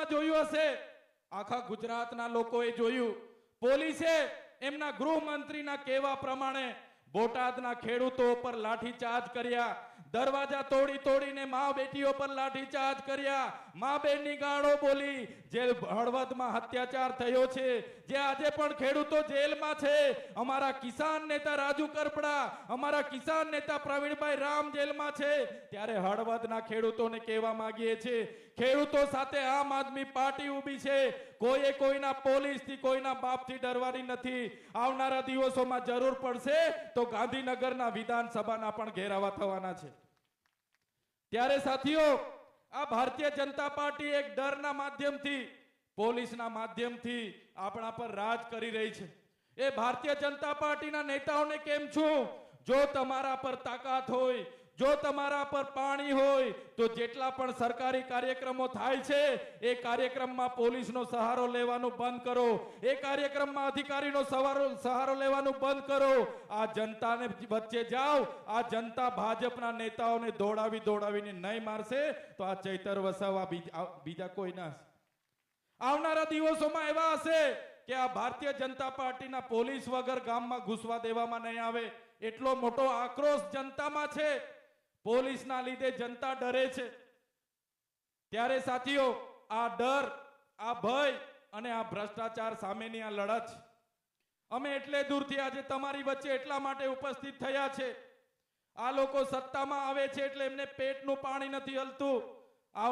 જોયું હશે? આખા ગુજરાતના લોકોએ જોયું. પોલીસે એમના ગૃહમંત્રીના કહેવા પ્રમાણે બોટાદના ખેડૂતો પર લાઠીચાર્જ કર્યા. દરવાજા તોડી તોડીને મા બેટીઓ પર લાઠીચાર્જ કર્યા. મા બેનની ગાળો બોલી જે હળવદમાં અત્યાચાર થયો છે. જે આજે પણ ખેડૂતો જેલમાં છે. અમારા કિસાન નેતા રાજુ કરપડા, અમારા કિસાન નેતા પ્રવીણભાઈ રામ જેલમાં છે. ત્યારે હળવદના ખેડૂતોને કહેવા માંગીએ છીએ, ખેડૂતો સાથે આમ આદમી પાર્ટી ઊભી છે. કોઈએ કોઈના પોલીસથી, કોઈના બાપથી ડરવાની નથી. આવનારા દિવસોમાં જરૂર પડશે તો ગાંધીનગરના વિધાનસભાના પણ ઘેરાવા થવાના છે. ત્યારે સાથીઓ, આ ભારતીય જનતા પાર્ટી એક ડરના માધ્યમથી, પોલીસના માધ્યમથી આપણા પર રાજ કરી રહી છે. એ ભારતીય જનતા પાર્ટીના નેતાઓને કેમ છું? જો તમારા પર તાકાત હોય જો તમારા પર પાણી હોય, તો જેટલા પણ સરકારી કાર્યક્રમો થાય છે, એ કાર્યક્રમમાં પોલીસનો સહારો લેવાનું બંધ કરો. એ કાર્યક્રમમાં અધિકારીનો સવારો, સહારો લેવાનું બંધ કરો. આ જનતાને વચ્ચે જાઓ. આ જનતા ભાજપના નેતાઓને દોડાવી, દોડાવીને નહીં મારશે, તો આ ચૈતર વસાવા બીજા કોઈ ના આવનારા દિવસોમાં એવા હશે કે આ ભારતીય જનતા પાર્ટીના પોલીસ વગર ગામમાં ઘૂસવા દેવામાં નહીં આવે. એટલો મોટો આક્રોશ જનતામાં છે. પોલીસના લીધે જનતા ડરે છે. ત્યારે સાથીઓ, આ ડર, આ ભય અને આ ભ્રષ્ટાચાર સામેની આ લડત. અમે એટલે દૂરથી આજે તમારી વચ્ચે એટલા માટે ઉપસ્થિત થયા છે. આ લોકો સત્તામાં આવે છે એટલે એમને પેટનું પાણી નથી હલતું.